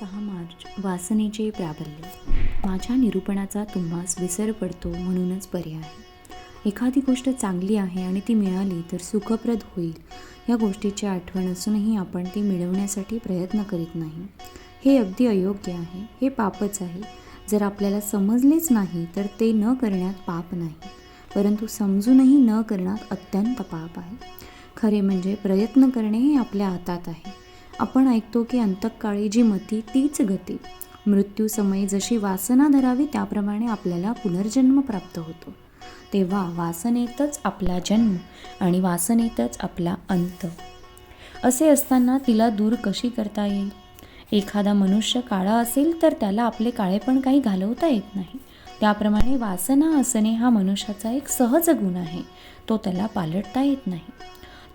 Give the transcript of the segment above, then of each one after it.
सहा मार्च वासनेचे प्राबल्य. माझ्या निरूपणाचा तुम्हास विसर पडतो म्हणूनच पर्याय एखादी गोष्ट चांगली आहे आणि ती मिळाली तर सुखप्रद होईल. या गोष्टीची आठवण असूनही आपण ती मिळवण्यासाठी प्रयत्न करीत नाही. हे अगदी अयोग्य आहे. हे पापच आहे. जर आपल्याला समजलेच नाही तर ते न करण्यात पाप नाही. परंतु समजूनही न करण्यात अत्यंत पाप आहे. खरे म्हणजे प्रयत्न करणे हे आपल्या हातात आहे. आपण ऐकतो की अंतकाळी जी मती तीच गती. मृत्यूसमयी जशी वासना धरावी त्याप्रमाणे आपल्याला पुनर्जन्म प्राप्त होतो. तेव्हा वासनेतच आपला जन्म आणि वासनेतच आपला अंत. असे असताना तिला दूर कशी करता येईल? एखादा मनुष्य काळा असेल तर त्याला आपले काळेपण काही घालवता येत नाही. त्याप्रमाणे वासना असणे हा मनुष्याचा एक सहज गुण आहे. तो त्याला पालटता येत नाही.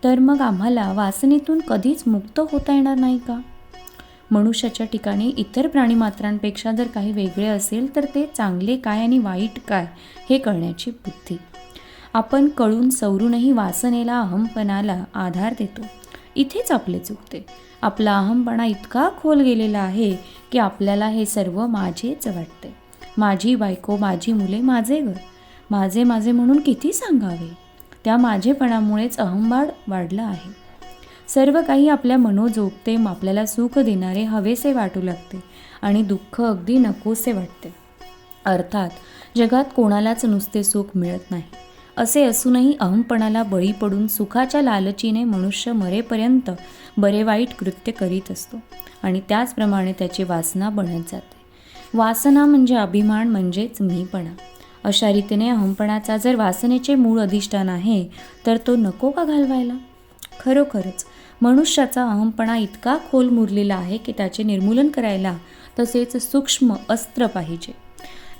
तर मग आम्हाला वासनेतून कधीच मुक्त होता येणार नाही का? मनुष्याच्या ठिकाणी इतर प्राणीमात्रांपेक्षा जर काही वेगळे असेल तर ते चांगले काय आणि वाईट काय हे कळण्याची बुद्धी. आपण कळून सवरूनही वासनेला अहमपणाला आधार देतो. इथेच आपले चुकते. आपला अहमपणा इतका खोल गेलेला आहे की आपल्याला हे सर्व माझेच वाटते. माझी बायको माझी मुले माझे घर माझे माझे म्हणून किती सांगावे? त्या माझेपणामुळेच अहंबाड वाढला आहे. सर्व काही आपल्या मनोजोगते आपल्याला सुख देणारे हवेसे वाटू लागते आणि दुःख अगदी नकोसे वाटते. अर्थात जगात कोणालाच नुसते सुख मिळत नाही. असे असूनही अहमपणाला बळी पडून सुखाच्या लालचीने मनुष्य मरेपर्यंत बरे वाईट कृत्य करीत असतो आणि त्याचप्रमाणे त्याची वासना बनत जाते. वासना म्हणजे अभिमान म्हणजेच मीपणा. अशा रीतीने अहमपणाचा जर वासनेचे मूळ अधिष्ठान आहे तर तो नको का घालवायला? खरोखरच मनुष्याचा अहमपणा इतका खोल मुरलेला आहे की त्याचे निर्मूलन करायला तसेच सूक्ष्म अस्त्र पाहिजे.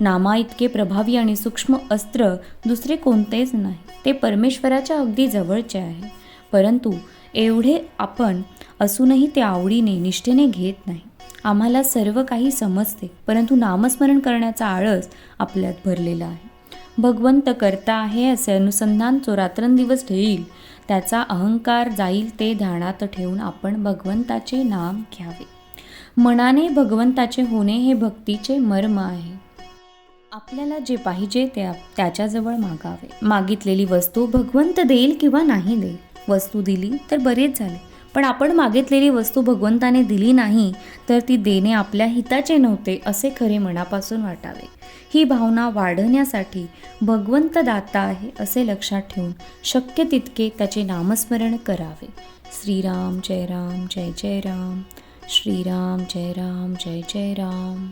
नामा इतके प्रभावी आणि सूक्ष्म अस्त्र दुसरे कोणतेच नाही ते परमेश्वराच्या अगदी जवळचे आहे. परंतु एवढे आपण असूनही ते आवडीने निष्ठेने घेत नाही. आम्हाला सर्व काही समजते परंतु नामस्मरण करण्याचा आळस आपल्यात भरलेला आहे. भगवंत करता आहे असे अनुसंधान जो रात्रंदिवस ठेईल त्याचा अहंकार जाईल ते ध्यानात ठेवून आपण भगवंताचे नाम घ्यावे. मनाने भगवंताचे होणे हे भक्तीचे मर्म आहे. आपल्याला जे पाहिजे ते त्याच्याजवळ मागावे. मागितलेली वस्तू भगवंत देईल किंवा नाही देईल. वस्तू दिली तर बरेच झाले. पण आपण मागितलेली वस्तू भगवंताने दिली नाही तर ती देणे आपल्या हिताचे नव्हते असे खरे मनापासून वाटावे. ही भावना वाढवण्यासाठी भगवंत दाता आहे असे लक्षात ठेवून शक्य तितके त्याचे नामस्मरण करावे. श्रीराम जय राम जय जय राम. श्रीराम जय राम जय जय राम.